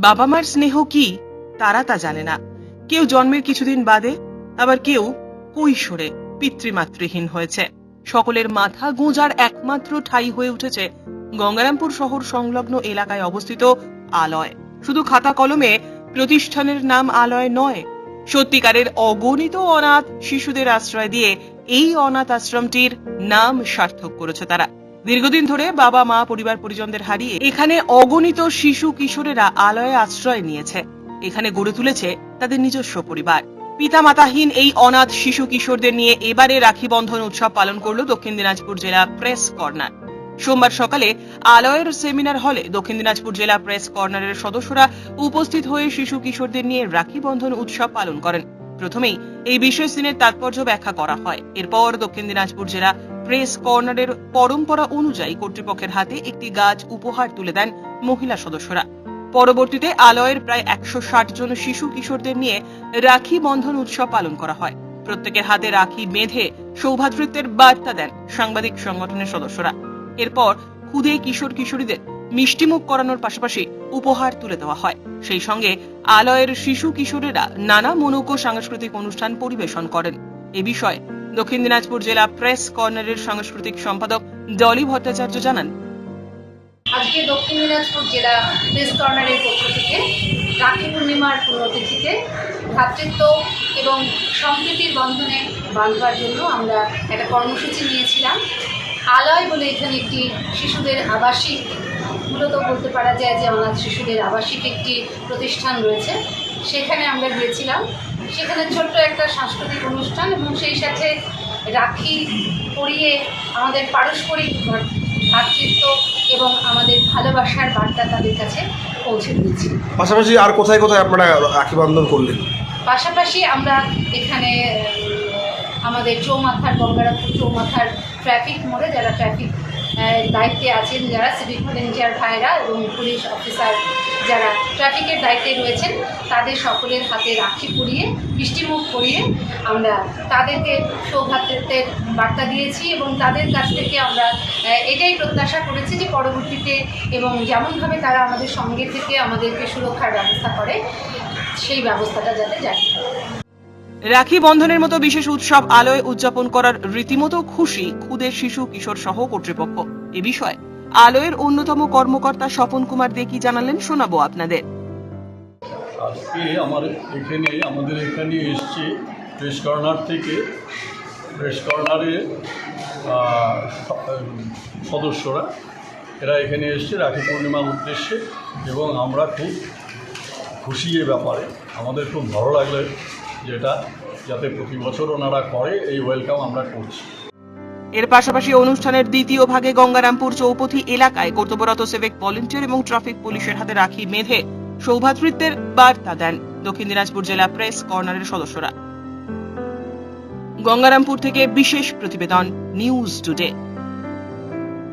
বাবা মার স্নেহ কি? তারা তা জানে না। কেউ জন্মের কিছুদিন বাদে, আবার কেউ কৈশোরে পিতৃমাতৃহীন হয়েছে। সকলের মাথা গোঁজার একমাত্র ঠাই হয়ে উঠেছে গঙ্গারামপুর শহর সংলগ্ন এলাকায় অবস্থিত আলয়। শুধু খাতা কলমে প্রতিষ্ঠানের নাম আলয় নয়, সত্যিকারের অগণিত অনাথ শিশুদের আশ্রয় দিয়ে এই অনাথ আশ্রমটির নাম সার্থক করেছে তারা। দীর্ঘদিন ধরে বাবা, মা, পরিবার, পরিজনদের হারিয়ে এখানে অগণিত শিশু কিশোরেরা আলয়ে আশ্রয় নিয়েছে। এখানে গড়ে তুলেছে তাদের নিজস্ব পরিবার। পিতা মাতাহীন এই অনাথ শিশু কিশোরদের নিয়ে এবারে রাখি বন্ধন উৎসব পালন করল দক্ষিণ দিনাজপুর জেলা প্রেস কর্নার। সোমবার সকালে আলয়ের সেমিনার হলে দক্ষিণ দিনাজপুর জেলা প্রেস কর্নারের সদস্যরা উপস্থিত হয়ে শিশু কিশোরদের নিয়ে রাখি বন্ধন উৎসব পালন করেন। প্রথমেই এই বিশেষ দিনের তাৎপর্য ব্যাখ্যা করা হয়। এরপর দক্ষিণ দিনাজপুর জেলা প্রেস কর্নারের পরম্পরা অনুযায়ী কর্তৃপক্ষের হাতে একটি গাছ উপহার তুলে দেন মহিলা সদস্যরা। পরবর্তীতে আলয়ের প্রায় একশো ষাট জন শিশু কিশোরদের নিয়ে রাখি বন্ধন উৎসব পালন করা হয়। প্রত্যেকের হাতে রাখি বেঁধে সৌভাতৃত্বের বার্তা দেন সাংবাদিক সংগঠনের সদস্যরা। এরপর খুদে কিশোর কিশোরীদের মিষ্টিমুখ করানোর পাশাপাশি উপহার তুলে দেওয়া হয়। সেই সঙ্গে আলয়ের শিশু কিশোরেরা নানা মনোজ্ঞ সাংস্কৃতিক অনুষ্ঠান পরিবেশন করেন। এ বিষয়ে দক্ষিণ দিনাজপুর জেলা প্রেস কর্নারের সাংস্কৃতিক সম্পাদক ডলি ভট্টাচার্য জানান। আজকে দক্ষিণ দিনাজপুর জেলা প্রেস কর্নারের পক্ষ থেকে রাখি পূর্ণিমার পুণ্যতিথিতে ভ্রাতৃত্ব এবং সম্প্রীতির বন্ধনে বাঁধবার জন্য আমরা একটা কর্মসূচি নিয়েছিলাম। আলয় বলে এখানে একটি শিশুদের আবাসিক মূলত বলতে পারা যায় যে অনাথ শিশুদের আবাসিক একটি প্রতিষ্ঠান রয়েছে। সেখানে আমরা গিয়েছিলাম। সেখানে ছোট্ট একটা সাংস্কৃতিক অনুষ্ঠান এবং সেই সাথে রাখি পরিয়ে আমাদের পারস্পরিক ভা- ভ্রাতৃত্ব এবং আমাদের ভালোবাসার বার্তা তাদের কাছে পৌঁছে দিয়েছি। পাশাপাশি আর কোথায় কোথায় আপনারা রাখি বন্ধন করলেন? পাশাপাশি আমরা এখানে আমাদের চৌমাথার গঙ্গারাপুর চৌমাথার ট্রাফিক মোড়ে যারা ট্রাফিক দায়িত্বে আছেন যারা সিভিক ভলেন্টিয়ার ভাইরা এবং পুলিশ অফিসার যারা ট্রাফিকের দায়িত্বে রয়েছেন, তাদের সকলের হাতে রাখি পুড়িয়ে মিষ্টিমুখ করিয়ে আমরা তাদেরকে সৌভাতৃত্বের বার্তা দিয়েছি এবং তাদের কাছ থেকে আমরা এটাই প্রত্যাশা করেছি যে পরবর্তীতে এবং যেমনভাবে তারা আমাদের সঙ্গে থেকে আমাদেরকে সুরক্ষার ব্যবস্থা করে, সেই ব্যবস্থাটা যাতে হয়। রাখি বন্ধনের মতো বিশেষ উৎসব আলোয় উদযাপন করার রীতিমতো খুশি খুদে শিশু কিশোর সহ কর্তৃপক্ষ। এ বিষয়ে আলোয়ের অন্যতম কর্মকর্তা স্বপন কুমার দে কি জানালেন শোনাবো আপনাদের। আজকে আমার এখানে, আমাদের এখানে এসছে প্রেস কর্নার থেকে। প্রেস কর্নারে সদস্যরা, এরা এখানে এসছে রাখি পূর্ণিমা উদ্দেশ্যে এবং আমরা খুব খুশি এ ব্যাপারে। আমাদের খুব ভালো লাগলে যেটা যাতে প্রতি বছর ওনারা করে, এই ওয়েলকাম আমরা করছি। এর পাশাপাশি অনুষ্ঠানের দ্বিতীয় ভাগে গঙ্গারামপুর চৌপথি এলাকায় কর্তব্যরত সিভিক ভলেন্টিয়ার এবং ট্রাফিক পুলিশের হাতে রাখি মেধে সৌভাতৃত্বের বার্তা দেন দক্ষিণ দিনাজপুর জেলা প্রেস কর্নারের সদস্যরা। গঙ্গারামপুর থেকে বিশেষ প্রতিবেদন, নিউজ টুডে।